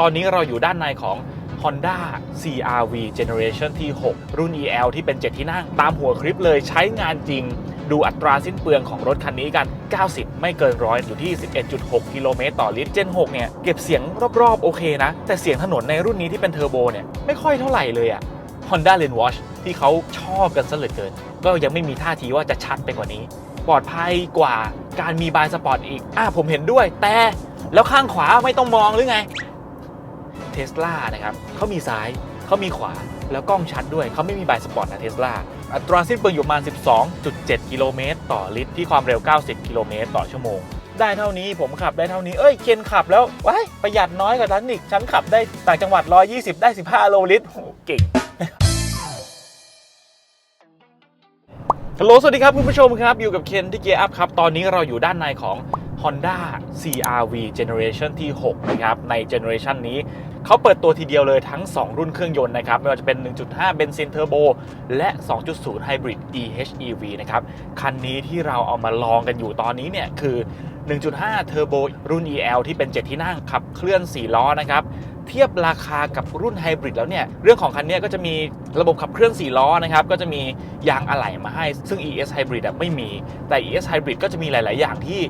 ตอนนี้เราอยู่ด้านในของ Honda CRV Generation ที่ 6 รุ่น EL ที่เป็น 7 ที่นั่ง ตามหัวคลิปเลยใช้งานจริง ดูอัตราสิ้นเปลืองของรถคันนี้กัน 90 ไม่เกินร้อยอยู่ที่ 11.6 กิโลเมตรต่อลิตร Gen 6 เนี่ย เก็บเสียงรอบๆ โอเคนะ แต่เสียงถนนในรุ่นนี้ที่เป็นเทอร์โบเนี่ย ไม่ค่อยเท่าไหร่เลยอะ Honda Lane Watch ที่เขาชอบกันซะเหลือเกิน ก็ยังไม่มีท่าทีว่าจะชัดไปกว่านี้ ปลอดภัยกว่าการมีบายสปอร์ตอีก อะผมเห็นด้วย แต่แล้วข้างขวาไม่ต้องมองหรือไง เทสลานะครับเขามีซ้ายเขามีขวาแล้วกล้องชัดด้วยเขาไม่มีบายสปอร์ตนะเทสลาอัตราสิ้นเปลืองอยู่ประมาณ 12.7 กิโลเมตรต่อลิตรที่ความเร็ว 90 กิโลเมตรต่อชั่วโมง ได้เท่านี้ผมขับได้เท่านี้ เอ้ยเคนขับแล้วว้ายประหยัดน้อยกว่าฉันอีกฉันขับได้ต่างจังหวัด 120 ได้ 15โลลิตรโหเก่งฮัลโหลสวัสดีครับคุณผู้ชมครับ อยู่กับเคนที่เกียร์อัพครับ ตอนนี้เราอยู่ด้านในของ Honda CRV Generation ที่ 6 นะครับ ใน Generation นี้เขาเปิดตัวทีเดียวเลยทั้ง 2 รุ่นเครื่องยนต์นะครับ ไม่ว่าจะเป็น 1.5 เบนซินเทอร์โบ และ 2.0 Hybrid EHEV นะครับ คันนี้ที่เราเอามาลองกันอยู่ตอนนี้เนี่ย คือ 1.5 เทอร์โบรุ่น EL ที่เป็น 7 ที่นั่งขับเคลื่อน 4 ล้อนะครับเทียบราคากับรุ่นไฮบริดแล้วเนี่ย เรื่องของคันนี้ก็จะมีระบบขับเคลื่อน 4 ล้อนะครับ ก็จะมียางอะไหล่มาให้ ซึ่ง ES Hybrid ไม่มี แต่ ES Hybrid ก็จะมีหลาย ๆ อย่างที่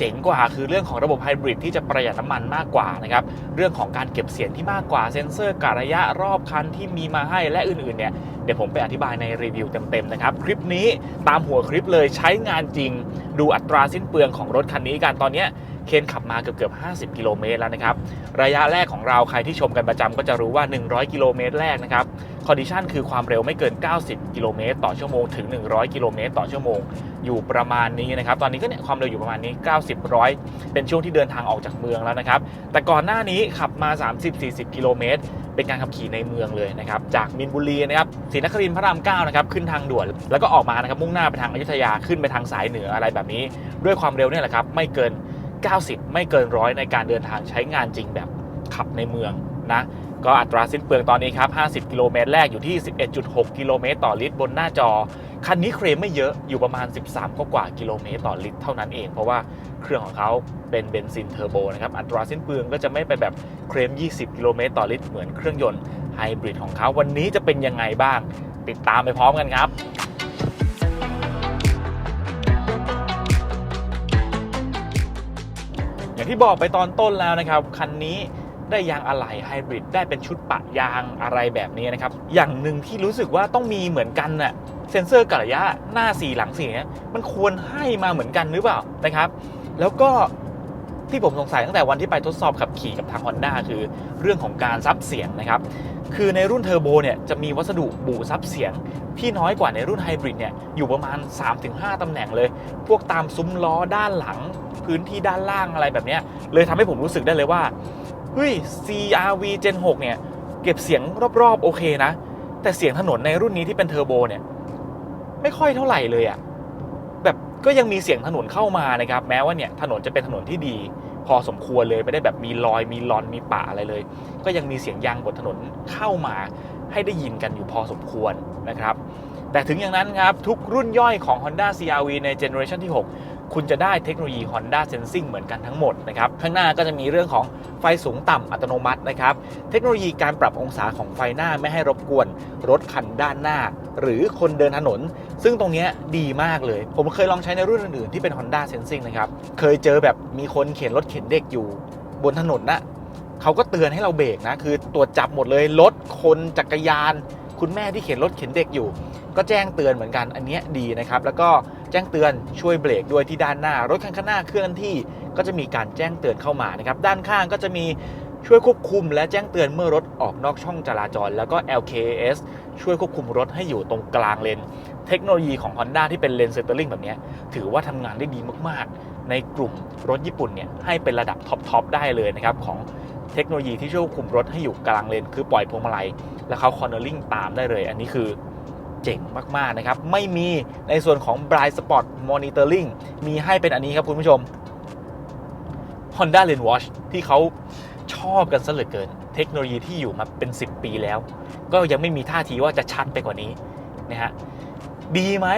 เจ๋งกว่าคือเรื่องของระบบไฮบริดที่จะประหยัดน้ำมันมากกว่านะครับเรื่องของการเก็บเสียงที่มากกว่าเซ็นเซอร์กะระยะรอบคันที่มีมาให้และอื่นๆเนี่ยเดี๋ยวผมไปอธิบายในรีวิวเต็มๆนะครับคลิปนี้ตามหัวคลิปเลยใช้งานจริง ดูอัตราสิ้นเปลืองของรถคันนี้กันตอนนี้เคนขับมาเกือบเกือบ50 กิโลเมตรแล้วนะครับ ระยะแรกของเราใครที่ชมกันประจำก็จะรู้ว่า 100 กิโลเมตรแรกนะครับคอนดิชันคือความเร็วไม่เกิน 90 กิโลเมตรต่อชั่วโมงถึง 100 กิโลเมตรต่อชั่วโมง อยู่ประมาณนี้นะครับ ตอนนี้ก็เนี่ยความเร็วอยู่ประมาณนี้ 90ร้อยเป็นช่วงที่เดินทางออกจากเมืองแล้วนะครับ แต่ก่อนหน้านี้ขับมา 30-40 กิโลเมตร เป็นการขับขี่ในเมืองเลยนะครับ จากมินบุรีนะครับศรีนครินทร์พระราม9นะครับ ขึ้นทางด่วน แล้วก็ออกมานะครับ มุ่งหน้าไปทางอยุธยา ขึ้นไปทางสายเหนืออะไรแบบนี้ ด้วยความเร็วเนี่ยแหละครับ ไม่เกิน 90 ไม่เกินร้อยในการเดินทางใช้งานจริงแบบขับในเมืองนะ ก็อัตราสิ้นเปลืองตอนนี้ครับ 50 กิโลเมตรแรกอยู่ที่ 11.6 กิโลเมตรต่อลิตรบนหน้าจอ คันนี้เคลมไม่เยอะอยู่ประมาณ 13 กว่ากว่ากิโลเมตรต่อลิตรเท่านั้นเอง เพราะว่าเครื่องของเขาเป็นเบนซินเทอร์โบนะครับ อัตราสิ้นเปลืองก็จะไม่ไปแบบเคลม 20 กิโลเมตรต่อลิตรเหมือนเครื่องยนต์ไฮบริดของเขา วันนี้จะเป็นยังไงบ้าง ติดตามไปพร้อมกันครับอย่างที่บอกไปตอนต้นแล้วนะครับ คันนี้ ได้ยางอะไหล่ไฮบริดได้เป็นชุดปะยางอะไรแบบนี้นะครับ อย่างหนึ่งที่รู้สึกว่าต้องมีเหมือนกันน่ะเซ็นเซอร์กะระยะหน้าสีหลังสีเนี่ยมันควรให้มาเหมือนกันหรือเปล่านะครับ แล้วก็ที่ผมสงสัยตั้งแต่วันที่ไปทดสอบขับขี่กับทาง Honda คือเรื่องของการซับเสียงนะครับ คือในรุ่นเทอร์โบเนี่ยจะมีวัสดุบูซับเสียง ที่น้อยกว่าในรุ่นไฮบริดเนี่ยอยู่ประมาณ 3-5 ตำแหน่งเลย พวกตามซุ้มล้อด้านหลัง พื้นที่ด้านล่างอะไรแบบนี้เลยทำให้ผมรู้สึกได้เลยว่า เฮ้ย CRV Gen 6 เนี่ย เก็บเสียงรอบๆ โอเคนะ แต่เสียงถนนในรุ่นนี้ที่เป็นเทอร์โบเนี่ย ไม่ค่อยเท่าไหร่เลยอะแบบก็ยังมีเสียงถนนเข้ามานะครับ แม้ว่าเนี่ยถนนจะเป็นถนนที่ดี พอสมควรเลยไม่ได้แบบมีรอยมีลอนมีป่าอะไรเลย ก็ยังมีเสียงยางบนถนนเข้ามาให้ได้ยินกันอยู่พอสมควรนะครับแต่ถึงอย่างนั้นครับ ทุกรุ่นย่อยของ Honda CRV ในเจเนอเรชันที่ 6 คุณจะได้เทคโนโลยี Honda Sensing เหมือนกันทั้งหมดนะครับ ข้างหน้าก็จะมีเรื่องของไฟสูงต่ำอัตโนมัตินะครับ เทคโนโลยีการปรับองศาของไฟหน้าไม่ให้รบกวน รถคันด้านหน้า หรือคนเดินถนน ซึ่งตรงนี้ดีมากเลย ผมเคยลองใช้ในรุ่นอื่นๆที่เป็น Honda Sensing นะครับ เคยเจอแบบมีคนเข็นรถเข็นเด็กอยู่ บนถนนนะเขาก็เตือนให้เราเบรกนะ คือตรวจจับหมดเลย รถ คนจักรยาน คุณแม่ที่เข็นรถเข็นเด็กอยู่ ก็แจ้งเตือนเหมือนกัน อันนี้ดีนะครับ แล้วก็ แจ้งเตือนช่วยเบรกด้วยที่ด้านหน้ารถคันข้างหน้าเคลื่อนที่ก็จะมีการแจ้งเตือนเข้ามานะครับด้านข้างก็จะมีช่วยควบคุมและแจ้งเตือนเมื่อรถออกนอกช่องจราจร แล้วก็ LKS ช่วยควบคุมรถให้อยู่ตรงกลางเลน เทคโนโลยีของ Honda ที่เป็นเลนเซนเตอร์ลิงแบบนี้ ถือว่าทำงานได้ดีมากๆ ในกลุ่มรถญี่ปุ่นเนี่ยให้เป็นระดับท็อป ๆ ได้เลยนะครับ ของเทคโนโลยีที่ช่วยควบคุมรถให้อยู่กลางเลน คือปล่อยพวงมาลัย แล้วเขาคอร์เนอร์ลิงตามได้เลย อันนี้คือ เจ๋งมาก ๆ นะครับ ไม่มีในส่วนของ Blind Spot Monitoring มีให้เป็นอันนี้ครับคุณผู้ชม Honda Lane Watch ที่เขาชอบกันซะเหลือเกิน เทคโนโลยีที่อยู่มาเป็น 10 ปีแล้ว ก็ยังไม่มีท่าทีว่าจะชัดไปกว่านี้นะฮะดีไหม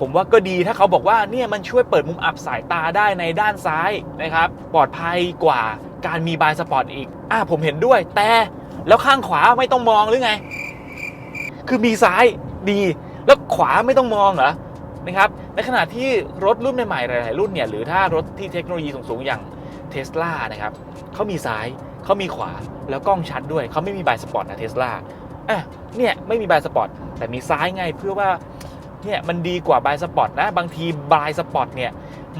ผมว่าก็ดีถ้าเขาบอกว่าเนี่ยมันช่วยเปิดมุมอับสายตาได้ในด้านซ้ายนะครับ ปลอดภัยกว่าการมีบายสปอร์ตอีก อะผมเห็นด้วยแต่แล้วข้างขวาไม่ต้องมองหรือไง คือมีซ้าย ดี แล้วขวาไม่ต้องมองเหรอนะครับในขณะที่รถรุ่นใหม่ๆหลายๆรุ่นเนี่ยหรือถ้ารถที่เทคโนโลยีสูงๆอย่างเทสลานะครับเขามีซ้ายเขามีขวาแล้วกล้องชัดด้วยเขาไม่มีบายสปอร์ตนะเทสลาอะเนี่ยไม่มีบายสปอร์ตแต่มีซ้ายไงเพื่อว่าเนี่ยมันดีกว่าบายสปอร์ตนะบางทีบายสปอร์ตเนี่ย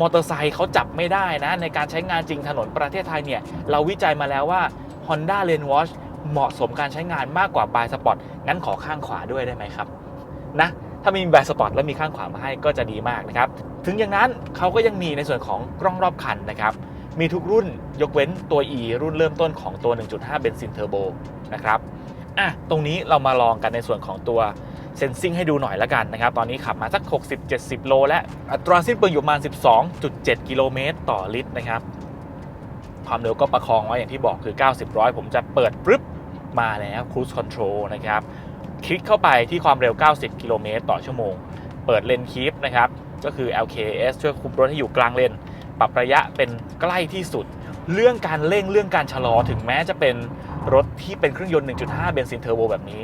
มอเตอร์ไซค์เขาจับไม่ได้นะ ในการใช้งานจริงถนนประเทศไทยเนี่ยเราวิจัยมาแล้วว่า Honda l a n e Watch เหมาะสมการใช้งานมากกว่าบายสปอร์ตงั้นขอข้างขวาด้วยได้ไหมครับ นะถ้ามีแบายสปอร์ตแล้วมีข้างขวามาให้ก็จะดีมากนะครับถึงอย่างนั้นเขาก็ยังมีในส่วนของกล้องรอบคันนะครับมีทุกรุ่นยกเว้นตัว E รุ่นเริ่มต้นของตัว 1.5 เบนซินเทอร์โบนะครับอะตรงนี้เรามาลองกันในส่วนของตัวเซนซิงให้ดูหน่อยละกันนะครับ ตอนนี้ขับมาสัก 60-70 โล แล้วอัตราสิ้นเปลืองอยู่ประมาณ 12.7 กิโลเมตรต่อลิตรนะครับ ความเร็วก็ประคองไว้อย่างที่บอกคือ 90 100 ผมจะเปิดปึ๊บมาแล้ว Cruise Control นะครับ คลิกเข้าไปที่ความเร็ว 90 กิโลเมตรต่อชั่วโมง เปิดเลนคีฟนะครับ ก็คือ LKS ช่วยคุมรถให้อยู่กลางเลน ปรับระยะเป็นใกล้ที่สุด เรื่องการเร่งเรื่องการชะลอถึงแม้จะเป็นรถที่เป็นเครื่องยนต์ 1.5 เบนซินเทอร์โบแบบนี้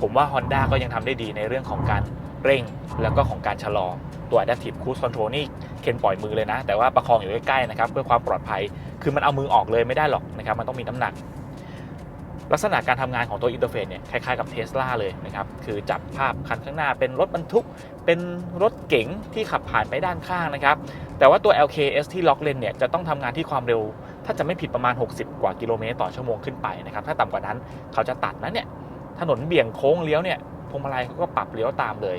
ผมว่า Honda ก็ยังทำได้ดีในเรื่องของการเร่ง แล้วก็ของการชะลอ ตัว Adaptive Cruise Control นี่เคนปล่อยมือเลยนะ แต่ว่าประคองอยู่ใกล้ๆนะครับเพื่อความปลอดภัย คือมันเอามือออกเลยไม่ได้หรอกนะครับ มันต้องมีน้ำหนัก ลักษณะการทำงานของตัวอินเทอร์เฟซเนี่ยคล้ายๆกับเทสลาเลยนะครับคือจับภาพคันข้างหน้าเป็นรถบรรทุก เป็นรถเก๋งที่ขับผ่านไปด้านข้างนะครับแต่ว่าตัว LKS ที่ล็อกเลนเนี่ยจะต้องทำงานที่ความเร็ว ถ้าจะไม่ผิดประมาณ 60 กว่ากิโลเมตรต่อชั่วโมงขึ้นไปนะครับถ้าต่ำกว่านั้นเขาจะตัดนะเนี่ยถนนเบี่ยงโค้งเลี้ยวเนี่ยพวงมาลัยเขาก็ปรับเลี้ยวตามเลย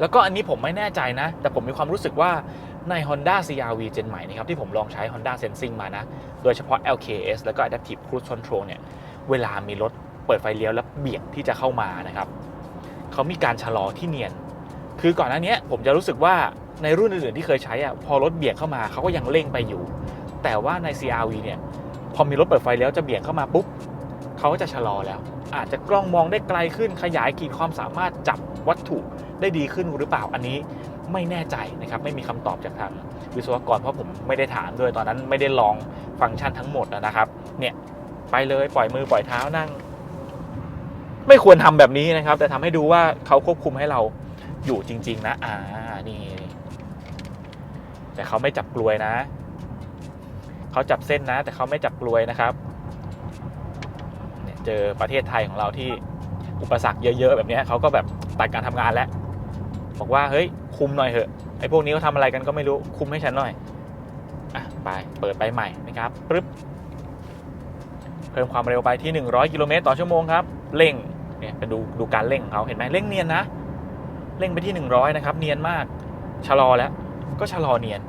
แล้วก็อันนี้ผมไม่แน่ใจนะ แต่ผมมีความรู้สึกว่า ใน Honda CR-V เจนใหม่นะครับที่ผมลองใช้ Honda Sensing มานะ โดยเฉพาะ LKS แล้วก็ Adaptive Cruise Control เนี่ยเวลามีรถเปิดไฟเลี้ยวแล้วเบี่ยงที่จะเข้ามานะครับเขามีการชะลอที่เนียน คือก่อนหน้านี้ผมจะรู้สึกว่าในรุ่นอื่นๆที่เคยใช้อะพอรถเบี่ยงเข้ามาเขาก็ยังเร่งไปอยู่ แต่ว่าใน CRV เนี่ยพอมีรถเปิดไฟเลี้ยวจะเบี่ยงเข้ามาปุ๊บเขาก็จะชะลอแล้ว อาจจะกล้องมองได้ไกลขึ้นขยายขีดความสามารถจับวัตถุได้ดีขึ้นหรือเปล่าอันนี้ ไม่แน่ใจนะครับไม่มีคำตอบจากทางวิศวกรเพราะผมไม่ได้ถามด้วยตอนนั้นไม่ได้ลองฟังก์ชันทั้งหมดนะครับ เนี่ยไปเลยปล่อยมือปล่อยเท้านั่ง ไม่ควรทำแบบนี้นะครับ แต่ทำให้ดูว่าเขาควบคุมให้เราอยู่จริง ๆ นะ อ่านี่แต่เขาไม่จับกลวยนะเขาจับเส้นนะ แต่เขาไม่จับกลวยนะครับเเจอประเทศไทยของเราที่อุปสรรคเยอะ ๆ แบบนี้เขาก็แบบตัดการทำงานแล้ว บอกว่าเฮ้ยคุมหน่อยเถอะไอ้พวกนี้เขาทำอะไรกันก็ไม่รู้คุมให้ฉันหน่อยอะไปเปิดไปใหม่นะครับปึ๊บเพิ่มความเร็วไปที่ 100 กิโลเมตรต่อชั่วโมงครับเร่งเนี่ยไปดูดูการเร่งเขาเห็นไหมเร่งเนียนนะเร่งไปที่ 100 นะครับ เนียนมากชะลอแล้ว ก็ชะลอเนียน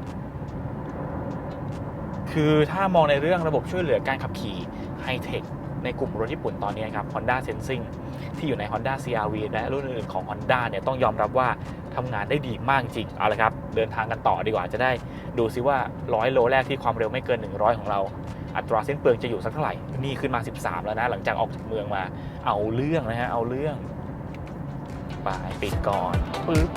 คือถ้ามองในเรื่องระบบช่วยเหลือการขับขี่ไฮเทคในกลุ่มรถญี่ปุ่นตอนนี้ครับ Honda Sensing ที่อยู่ใน Honda CRV และรุ่นอื่นๆของ Honda เนี่ยต้องยอมรับว่าทำงานได้ดีมากจริง เอาละครับ เดินทางกันต่อดีกว่าจะได้ดูซิว่า 100 โลแรกที่ความเร็วไม่เกิน 100 ของเรา อัตราเส้นเปลืองจะอยู่สักเท่าไหร่ นี่ขึ้นมา 13 แล้วนะ หลังจากออกจากเมืองมาเอาเรื่องนะฮะเอาเรื่องไปปิดก่อนปึ๊บ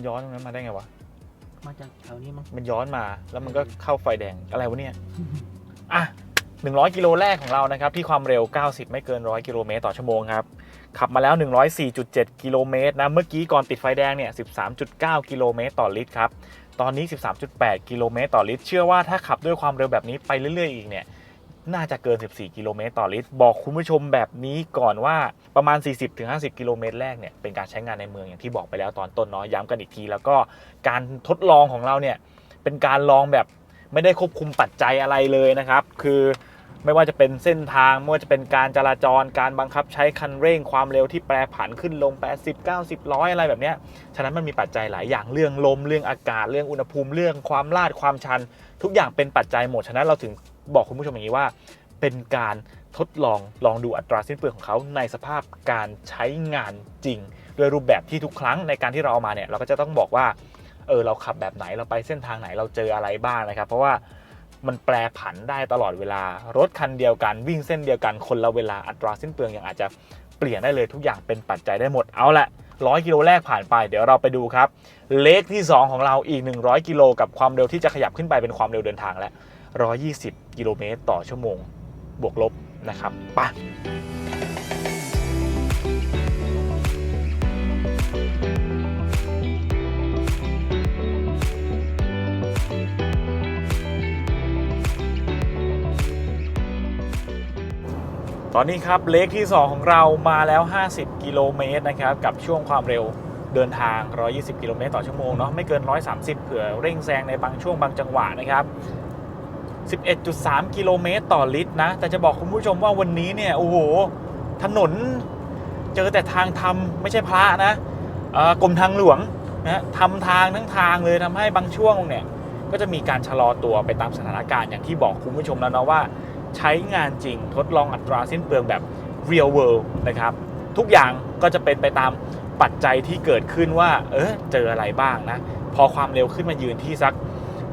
มันย้อนตรงนั้นมาได้ไงวะ มาจากแถวนี้มั้ง มันย้อนมาแล้วมันก็เข้าไฟแดงอะไรวะเนี่ย อะ 100 กิโลแรกของเรานะครับ ที่ความเร็ว 90 ไม่เกิน 100 กิโลเมตรต่อชั่วโมงครับ ขับมาแล้ว 104.7 กิโลเมตรนะ เมื่อกี้ก่อนติดไฟแดงเนี่ย 13.9 กิโลเมตรต่อลิตรครับ ตอนนี้ 13.8 กิโลเมตรต่อลิตร เชื่อว่าถ้าขับด้วยความเร็วแบบนี้ไปเรื่อย ๆ อีกเนี่ย น่าจะเกิน 14 กิโลเมตรต่อลิตร บอกคุณผู้ชมแบบนี้ก่อนว่าประมาณ 40-50 กิโลเมตรแรกเนี่ยเป็นการใช้งานในเมืองอย่างที่บอกไปแล้วตอนต้นเนาะย้ำกันอีกที แล้วก็การทดลองของเราเนี่ยเป็นการลองแบบไม่ได้ควบคุมปัจจัยอะไรเลยนะครับ คือไม่ว่าจะเป็นเส้นทาง ไม่ว่าจะเป็นการจราจร การบังคับใช้คันเร่งความเร็วที่แปรผันขึ้นลง 80 90ร้อยอะไรแบบเนี้ยฉะนั้นมันมีปัจจัยหลายอย่างเรื่องลม เรื่องอากาศ เรื่องอุณหภูมิ เรื่องความลาด ความชัน ทุกอย่างเป็นปัจจัยหมด ฉะนั้นเราถึง บอกคุณผู้ชมอย่างนี้ว่า เป็นการทดลองลองดูอัตราสิ้นเปลืองของเขาในสภาพการใช้งานจริง โดยรูปแบบที่ทุกครั้งในการที่เราเอามาเนี่ยเราก็จะต้องบอกว่าเออเราขับแบบไหนเราไปเส้นทางไหนเราเจออะไรบ้างนะครับ เพราะว่ามันแปรผันได้ตลอดเวลารถคันเดียวกันวิ่งเส้นเดียวกันคนละเวลาอัตราสิ้นเปลืองยังอาจจะเปลี่ยนได้เลยทุกอย่างเป็นปัจจัยได้หมดเอาละร้อยกิโลแรกผ่านไป เดี๋ยวเราไปดูครับ เลขที่ 2 ของเราอีก 100 กิโลกับความเร็วที่จะขยับขึ้นไปเป็นความเร็วเดินทางแล้ว 120 กิโลเมตรต่อชั่วโมง บวกลบนะครับไปตอนนี้ครับเลขที่ 2 ของเรามาแล้ว 50 กิโลเมตรนะครับ กับช่วงความเร็วเดินทาง 120 กิโลเมตรต่อชั่วโมงเนาะไม่เกิน 130 เผื่อเร่งแซงในบางช่วงบางจังหวะนะครับ 11.3 กิโลเมตรต่อลิตรนะ แต่จะบอกคุณผู้ชมว่าวันนี้เนี่ย โอ้โห ถนนเจอแต่ทางทำไม่ใช่พระนะกรมทางหลวงนะทำทางทั้งทางเลยทำให้บางช่วงเนี่ย ก็จะมีการชะลอตัวไปตามสถานการณ์อย่างที่บอกคุณผู้ชมแล้วนะว่า ใช้งานจริงทดลองอัตราสิ้นเปลืองแบบ real world นะครับ ทุกอย่างก็จะเป็นไปตามปัจจัยที่เกิดขึ้นว่า เออเจออะไรบ้างนะ พอความเร็วขึ้นมายืนที่สัก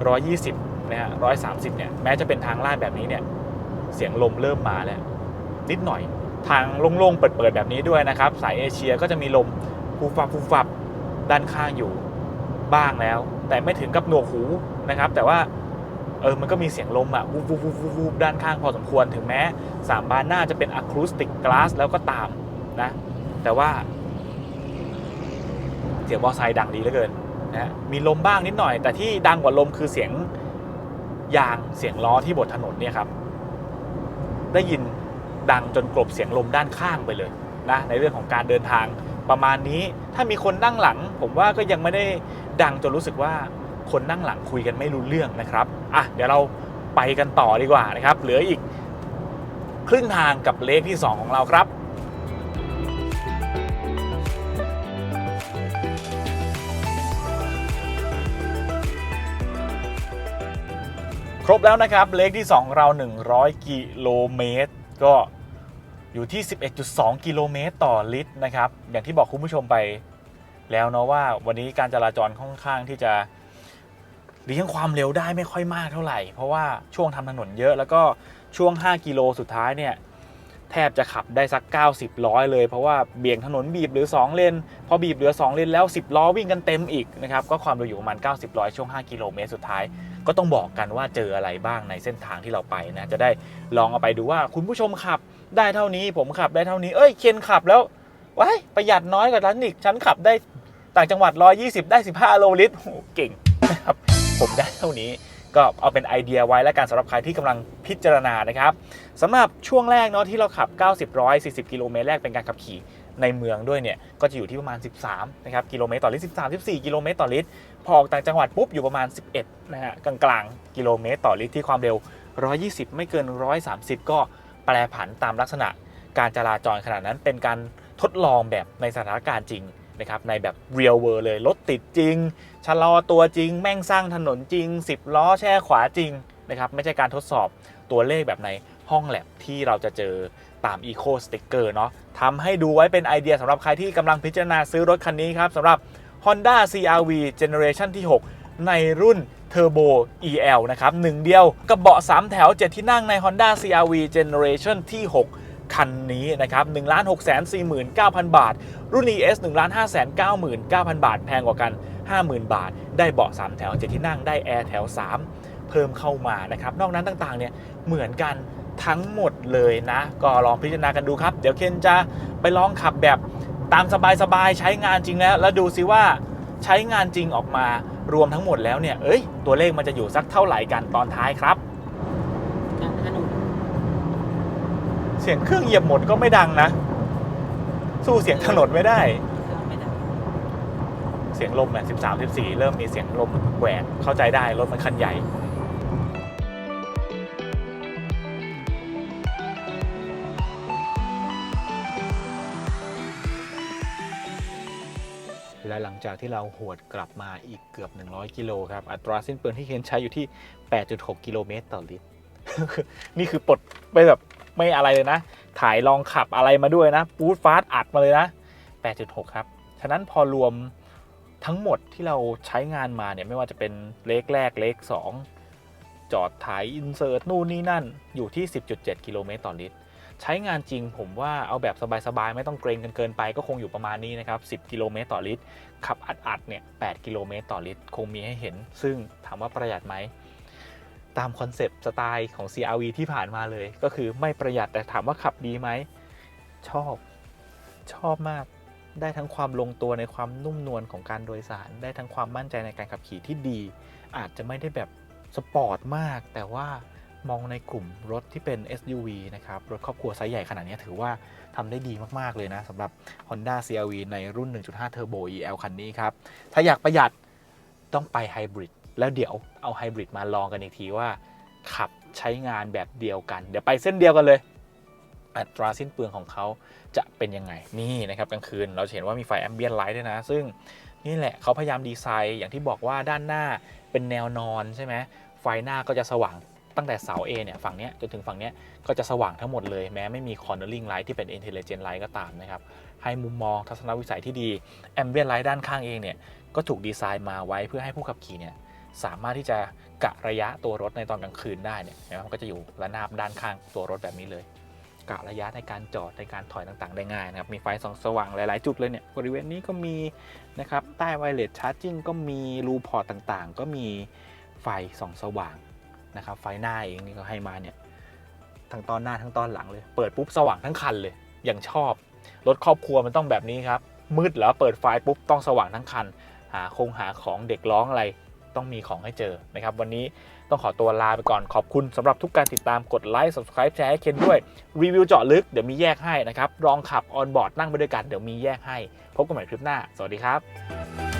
120 นะฮะ130เนี่ยแม้จะเป็นทางลาดแบบนี้เนี่ยเสียงลมเริ่มมาแล้วนิดหน่อย ทางโล่งๆเปิดๆแบบนี้ด้วยนะครับ สายเอเชียก็จะมีลมฟูฟับฟูฟับด้านข้างอยู่บ้างแล้ว แต่ไม่ถึงกับหนวกหูนะครับ แต่ว่าเออมันก็มีเสียงลมอะวูบวูบวูบวูบวูด้านข้างพอสมควรถึงแม้สามบานหน้าจะเป็นอะคูสติกกลาสแล้วก็ตามนะแต่ว่า เสียงมอไซค์ดังดีเหลือเกินนะฮะมีลมบ้างนิดหน่อย แต่ที่ดังกว่าลมคือเสียง ยางเสียงล้อที่บนถนนเนี่ยครับได้ยินดังจนกลบเสียงลมด้านข้างไปเลยนะในเรื่องของการเดินทางประมาณนี้ถ้ามีคนนั่งหลัง ผมว่าก็ยังไม่ได้ดังจนรู้สึกว่าคนนั่งหลังคุยกันไม่รู้เรื่องนะครับอะเดี๋ยวเราไปกันต่อดีกว่านะครับ เหลืออีกครึ่งทางกับเลขที่ 2 ของเราครับ ครบแล้วนะครับ เลขที่ 2 เรา 100 กิโลเมตร ก็อยู่ที่ 11.2 กิโลเมตรต่อลิตรนะครับ อย่างที่บอกคุณผู้ชมไปแล้วเนาะว่าวันนี้การจราจรค่อนข้างที่จะเลี้ยงความเร็วได้ไม่ค่อยมากเท่าไหร่ เพราะว่าช่วงทำถนนเยอะแล้วก็ช่วง 5 กิโลสุดท้ายเนี่ยแทบจะขับได้สัก 90 ร้อยเลย เพราะว่าเบี่ยงถนนบีบหรือ 2 เลนพอบีบเหลือ 2 เลนแล้ว 10 ล้อวิ่งกันเต็มอีกนะครับก็ความเร็วอยู่ประมาณ 90 ร้อยช่วง 5 กิโลเมตรสุดท้าย ก็ต้องบอกกันว่าเจออะไรบ้างในเส้นทางที่เราไปนะ จะได้ลองเอาไปดูว่าคุณผู้ชมขับได้เท่านี้ผมขับได้เท่านี้ เอ้ยเคนขับแล้วว้ายประหยัดน้อยกว่าฉันอีกฉันขับได้ต่างจังหวัด 120 ได้ 15 โลลิตรโอ้โหเก่งนะครับผมได้เท่านี้ก็เอาเป็นไอเดียไว้แล้วกันสำหรับใครที่กำลังพิจารณานะครับสำหรับช่วงแรกเนาะที่เราขับ 90 140 กิโลเมตรแรกเป็นการขับขี่ในเมืองด้วยเนี่ย ก็จะอยู่ที่ประมาณ 13 นะครับ กิโลเมตรต่อลิตร 13 14 กิโลเมตรต่อลิตร พอออกต่างจังหวัดปุ๊บอยู่ประมาณ 11นะฮะกลางๆ กิโลเมตรต่อลิตรที่ความเร็ว 120 ไม่เกิน 130 ก็แปรผันตามลักษณะการจราจรขนาดนั้นเป็นการทดลองแบบในสถานการณ์จริงนะครับในแบบ real world เลย รถติดจริง ชะลอตัวจริง แม่งสร้างถนนจริง 10 ล้อแช่ขวาจริงนะครับไม่ใช่การทดสอบตัวเลขแบบในห้องแลบที่เราจะเจอตาม Eco Sticker เนาะทำให้ดูไว้เป็นไอเดียสำหรับใครที่กำลังพิจารณาซื้อรถคันนี้ครับสำหรับ Honda CRV Generation ที่ 6 ในรุ่น Turbo EL นะครับหนึ่งเดียวกับเบาะ 3 แถว 7 ที่นั่งใน Honda CRV Generation ที่ 6 คันนี้นะครับ1 6 4 9 0 0 0 บาท รุ่น ES 1 5 9 9 0 0 บาท แพงกว่ากัน 50,000 บาท ได้เบาะ 3 แถว 7 ที่นั่งได้แอร์แถว 3 เพิ่มเข้ามานะครับ นอกนั้นต่างๆเนี่ยเหมือนกันทั้งหมดเลยนะ ก็ลองพิจารณากันดูครับ เดี๋ยวเคนจะไปลองขับแบบ ตามสบายๆใช้งานจริงแล้ว แล้วดูซิว่าใช้งานจริงออกมารวมทั้งหมดแล้วเนี่ย เอ้ย ตัวเลขมันจะอยู่สักเท่าไหร่กันตอนท้ายครับจากถนนเสียงเครื่องเหยียบหมดก็ไม่ดังนะ สู้เสียงถนนไม่ได้เครื่องไม่ดังเสียงลมเนี่ยสิบสามสิบสี่เริ่มมีเสียงลมแหวกเข้าใจได้รถมันคันใหญ่ จากที่เราหวดกลับมาอีกเกือบ 100 กิโลครับ อัตราสิ้นเปลืองที่เคนใช้อยู่ที่ 8.6 กิโลเมตรต่อลิตร นี่คือปลดไปแบบไม่อะไรเลยนะ ถ่ายลองขับอะไรมาด้วยนะ ปูดฟาสอัดมาเลยนะ 8.6 ครับ ฉะนั้นพอรวมทั้งหมดที่เราใช้งานมาเนี่ย ไม่ว่าจะเป็นเลขแรกเลข2จอดถ่ายอินเสิร์ตนู่นนี่นั่นอยู่ที่ 10.7 กิโลเมตรต่อลิตร ใช้งานจริงผมว่าเอาแบบสบายๆ ไม่ต้องเกรงกันเกินไปก็คงอยู่ประมาณนี้นะครับ 10 กิโลเมตรต่อลิตร ขับอัดๆ เนี่ย 8 กิโลเมตรต่อลิตร คงมีให้เห็น ซึ่งถามว่าประหยัดไหม ตามคอนเซปต์สไตล์ของ CRV ที่ผ่านมาเลย ก็คือไม่ประหยัดแต่ถามว่าขับดีไหม ชอบ ชอบมาก ได้ทั้งความลงตัวในความนุ่มนวลของการโดยสาร ได้ทั้งความมั่นใจในการขับขี่ที่ดี อาจจะไม่ได้แบบสปอร์ตมาก แต่ว่า มองในกลุ่มรถที่เป็น SUV นะครับ รถครอบครัวไซส์ใหญ่ขนาดนี้ถือว่าทำได้ดีมาก ๆ เลยนะสำหรับ Honda CRV ในรุ่น 1.5 Turbo EL คันนี้ครับ ถ้าอยากประหยัดต้องไปไฮบริดแล้วเดี๋ยวเอาไฮบริดมาลองกันอีกทีว่า ขับใช้งานแบบเดียวกัน เดี๋ยวไปเส้นเดียวกันเลย อัตราสิ้นเปลืองของเขาจะเป็นยังไง นี่นะครับกลางคืนเราเห็นว่ามีไฟแอมเบียนไลท์ด้วยนะ ซึ่งนี่แหละเขาพยายามดีไซน์อย่างที่บอกว่าด้านหน้าเป็นแนวนอนใช่ไหมไฟหน้าก็จะสว่าง ตั้งแต่เสา A เนี่ยฝั่งนี้จนถึงฝั่งนี้ก็จะสว่างทั้งหมดเลยแม้ไม่มี cornering light ที่เป็น intelligent light ก็ตามนะครับ ให้มุมมองทัศนวิสัยที่ดีแอมเบียนไลท์ด้านข้างเองเนี่ยก็ถูกดีไซน์มาไว้เพื่อให้ผู้ขับขี่เนี่ยสามารถที่จะกะระยะตัวรถในตอนกลางคืนได้เนี่ยนะครับมันก็จะอยู่ระนาบด้านข้างตัวรถแบบนี้เลย กะระยะในการจอดในการถอยต่างๆ ได้ง่ายนะครับมีไฟส่องสว่างหลายๆ จุดเลยเนี่ยบริเวณนี้ก็มีนะครับใต้ไวเลสชาร์จิ่งก็มีรูพอร์ตต่างๆ ก็มีไฟส่องสว่าง นะครับไฟหน้าเองนี่ก็ให้มาเนี่ยทั้งตอนหน้าทั้งตอนหลังเลย เปิดปุ๊บสว่างทั้งคันเลย อย่างชอบรถครอบครัวมันต้องแบบนี้ครับ มืดเหรอเปิดไฟปุ๊บต้องสว่างทั้งคัน หาคงหาของเด็กร้องอะไรต้องมีของให้เจอนะครับ วันนี้ต้องขอตัวลาไปก่อนขอบคุณสำหรับทุกการติดตามกดไลค์ subscribe แชร์ให้เคนด้วย รีวิวเจาะลึกเดี๋ยวมีแยกให้นะครับลองขับออนบอร์ดนั่งไปด้วยกันเดี๋ยวมีแยกให้ พบกันใหม่คลิปหน้า สวัสดีครับ